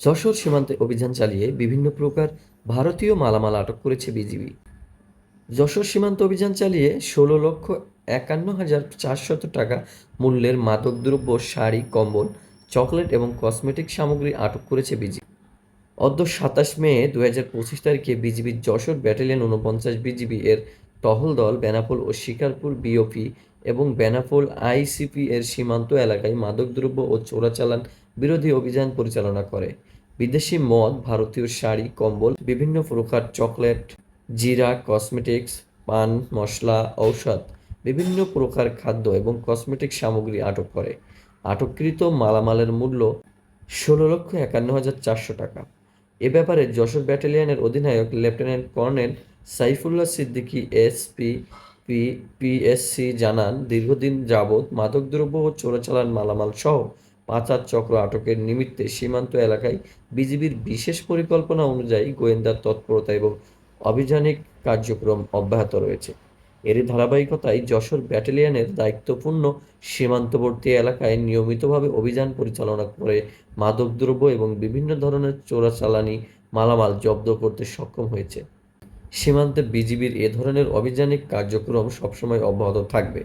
যশোর সীমান্তে অভিযান চালিয়ে বিভিন্ন প্রকার ভারতীয় মালামাল আটক করেছে বিজিবি। যশোর সীমান্ত অভিযান চালিয়ে ষোলো লক্ষ একান্ন হাজার চারশত টাকা মূল্যের মাদকদ্রব্য, শাড়ি, কম্বল, চকলেট এবং কসমেটিক সামগ্রী আটক করেছে বিজিবি। অদ্য সাতাশ মে দু হাজার পঁচিশ তারিখে বিজিবির যশোর ব্যাটালিয়ন উনপঞ্চাশ বিজিবি এর টহল দল বেনাপোল ও শিকারপুর বিওপি এবং বেনাপোল আইসিপি এর সীমান্ত এলাকায় মাদকদ্রব্য ও চোরাচালান বিরোধী অভিযান পরিচালনা করে। বিদেশি মদ, ভারতীয় শাড়ি, কম্বল, বিভিন্ন প্রকার চকলেট, জিরা, কসমেটিক্স, পান, মশলা, ঔষধ, বিভিন্ন প্রকার খাদ্য এবং কসমেটিক সামগ্রী আটক করে। আটককৃত মালামালের মূল্য ষোলো লক্ষ একান্ন হাজার চারশো টাকা। এ ব্যাপারে যশোর ব্যাটালিয়নের অধিনায়ক lieutenant colonel Saifullah Siddiqui SP P PSC জানান, দীর্ঘদিন যাবৎ মাদকদ্রব্য ও চোরাচালান মালামাল সহ পাচার চক্র আটকের নিমিত্তে সীমান্ত এলাকায় বিজিবির বিশেষ পরিকল্পনা অনুযায়ী গোয়েন্দার তৎপরতা এবং অভিযানিক কার্যক্রম অব্যাহত রয়েছে। এর ধারাবাহিকতায় যশোর ব্যাটালিয়নের দায়িত্বপূর্ণ সীমান্তবর্তী এলাকায় নিয়মিতভাবে অভিযান পরিচালনা করে মাদকদ্রব্য এবং বিভিন্ন ধরনের চোরাচালানি মালামাল জব্দ করতে সক্ষম হয়েছে। সীমান্তে বিজিবির এ ধরনের অভিযানিক কার্যক্রম সবসময় অব্যাহত থাকবে।